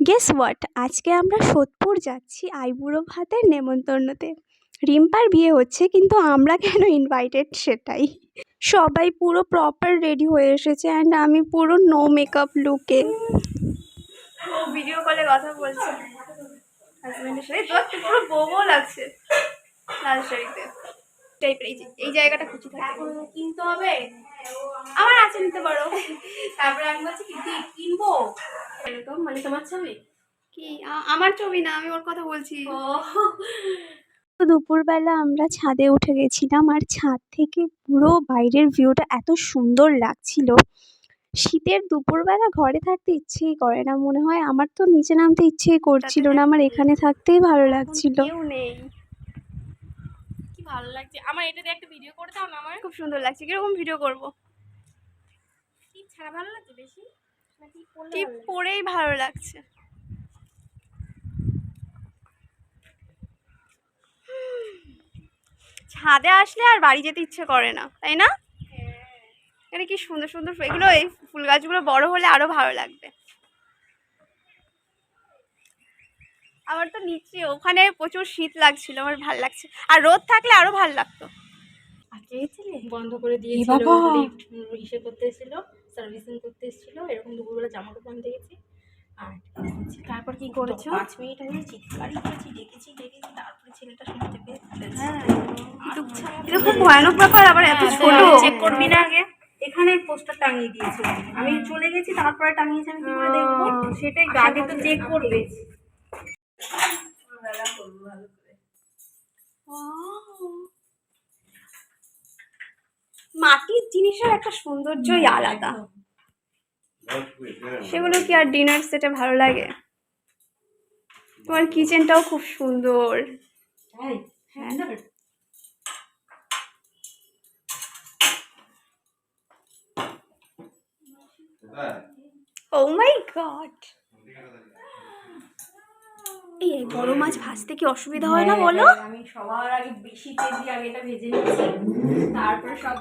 Guess what আজকে আমরা সোদপুর যাচ্ছি আইবুড়ো ভাতের নেমন্তন্নতে। রিম্পার বিয়ে হচ্ছে, কিন্তু আমরা কেন ইনভাইটেড সেটাই? সবাই পুরো প্রপার রেডি হয়ে এসেছে অ্যান্ড আমি পুরো নো মেকআপ লুকে ভিডিও কলে কথা বলছে। হাজব্যান্ডের সাথে। পুরো লাগছে। লাল শাড়িতে টাইপের এই এই জায়গাটা খুঁজে থাকে। কিনতে হবে? আমার আছে নিতে পারো। তারপরে আমি বলছি কি কিনবো? এরকম মানে তোমার ছবি? কি? আমার ছবি না আমি ওর কথা বলছি। ও। তো দুপুরবেলা আমরা ছাদে উঠে গেছিলাম আর ছাদ থেকে পুরো বাইরের ভিউটা এত সুন্দর লাগছিল। শীতের দুপুরবেলা ঘরে থাকতে ইচ্ছেই করে না মনে হয় আমার তো নিচে নামতে ইচ্ছেই করছিল না আমার এখানে থাকতেই ভালো লাগছিল। কেউ নেই। ভালো লাগছে। আমার এটা দিয়ে একটা ভিডিও করে দাও না আমার খুব সুন্দর লাগছে। কীরকম ভিডিও করব? কি ছাড়া ভালো লাগছে বেশি? লাগছে? পরেই ভালো লাগছে। ছাদে আসলে আর বাড়ি যেতে ইচ্ছে করে না তাই না? হ্যাঁ। এখানে কি সুন্দর সুন্দর এগুলো এই ফুল গাছগুলো বড় হলে আরও ভালো লাগবে। আমার তো নিচে ওখানে প্রচুর শীত লাগছিল আমার ভালো লাগছে। আর রোদ থাকলে আরও ভালো লাগতো। বন্ধ করে দিয়েছিল! লিফট ইসে করতে এসেছিল সার্ভিসিং করতে এসেছিল এরকম দুপুরবেলা জামা কাপড় আনতে গেছি আর তারপর কি করেছ? পাঁচ মিনিট আমি চিৎকারই করেছি ডেকেছি ডেকেছি তারপরে ছেলেটা শুনতে পেয়ে ফেলেছে। হ্যাঁ ভয়ানক ব্যাপার আবার এত হ্যাঁ, ছোট। চেক করবি না আগে। এখানে পোস্টার টাঙিয়ে দিয়েছে। আমি চলে গেছি তারপরে টাঙিয়েছে আমি কি করে দেখব? সেটাই আগে তো চেক করবে। মাটির জিনিসের একটা সৌন্দর্যই আলাদা। সেগুলো কি আর ডিনার সেটে ভালো লাগে? তোমার কিচেনটাও খুব সুন্দর। তাই হ্যাঁ। ও মাই গড এই এই বড় মাছ ভাজতে কি অসুবিধা হয় না হ্যাঁ, বলো? আমি সবার আগে বেশি তেল দিয়ে আগে এটা ভেজে নিচ্ছি। তারপরে সব.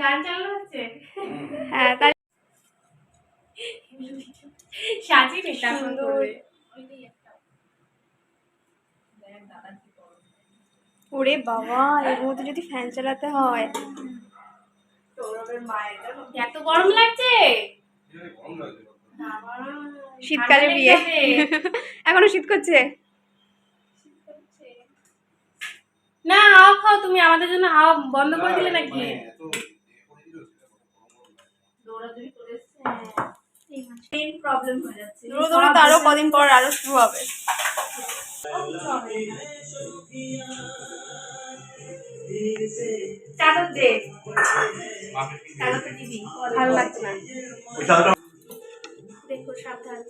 গান চালানো হচ্ছে? হ্যাঁ তাই সাজি এটা সুন্দর। ওরে বাবা এর মধ্যে যদি ফ্যান চালাতে হয়। এত গরম লাগছে। শীতকালে বিয়ে। এখনও শীত করছে? না হাওয়া খাও তুমি আমাদের জন্য হাওয়া বন্ধ করে দিলে নাকি? মেন প্রবলেম হয়ে। আরও কদিন পর আরও শুরু হবে। ভালো লাগছে না। সাবধান।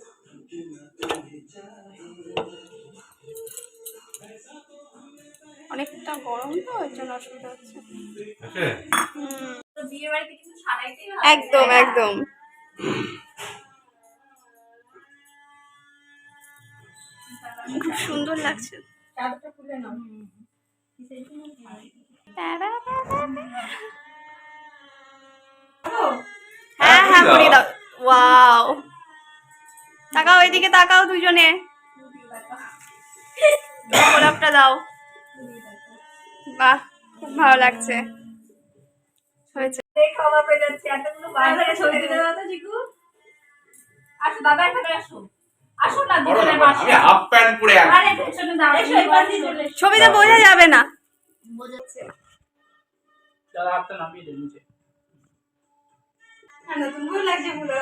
অনেকটা গরম তো ওই জন্য অসুবিধা হচ্ছে। একদম একদম। খুব সুন্দর লাগছে। চাদরটা খুলে নাও। হ্যাঁ হ্যাঁ দাও। ওয়াও তাকাও এদিকে তাকাও দুজনে গোলাপটা দাও। বাহ খুব ভালো লাগছে। হয়েছে। হয়ে। ছবিতে বোঝা যাবে না। বউ লাগছে পুরো।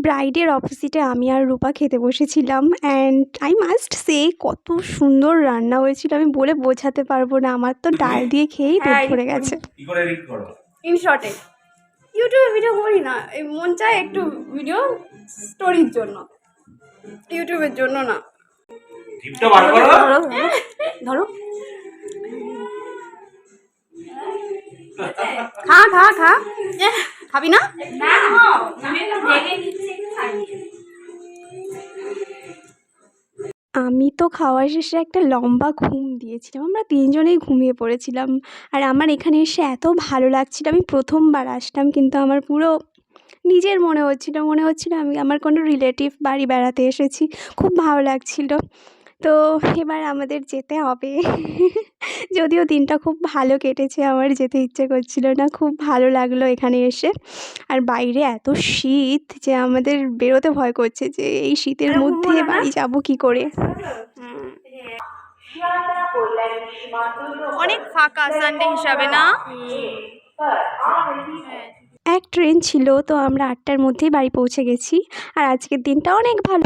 ব্রাইডের অপোজিটে আমি আর রূপা খেতে বসেছিলাম অ্যান্ড আই মাস্ট সে কত সুন্দর রান্না হয়েছিল। আমি বলে বোঝাতে পারব না। আমার তো ডাল দিয়ে খেয়েই পেট হ্যাঁ, ভরে গেছে। ইন শর্টে ইউটিউবে ভিডিও করি? না। এই মন চায় একটু ভিডিও স্টোরির জন্য। ইউটিউবের জন্য না। জিপটা বার করো। ধরো ধরো। খা খা খা। খাবি না? আমি তো খাওয়া শেষে একটা লম্বা ঘুম দিয়েছিলাম। আমরা তিনজনেই ঘুমিয়ে পড়েছিলাম। আর আমার এখানে এসে এত ভালো লাগছিল। আমি প্রথমবার আসলাম কিন্তু আমার পুরো নিজের মনে হচ্ছিল মনে হচ্ছিল আমি আমার কোনো রিলেটিভ বাড়ি বেড়াতে এসেছি। খুব ভালো লাগছিল। তো এবার আমাদের যেতে হবে। যদিও দিনটা খুব ভালো কেটেছে আমার যেতে ইচ্ছে করছিল না। খুব ভালো লাগল এখানে এসে। আর বাইরে এত শীত যে আমাদের বেরোতে ভয় করছে যে এই শীতের মধ্যে বাড়ি যাব কি করে? অনেক ফাঁকা সানডে হিসাবে না? এক ট্রেন ছিল তো আমরা আটটার মধ্যেই বাড়ি পৌঁছে গেছি। আর আজকের দিনটা অনেক ভালো।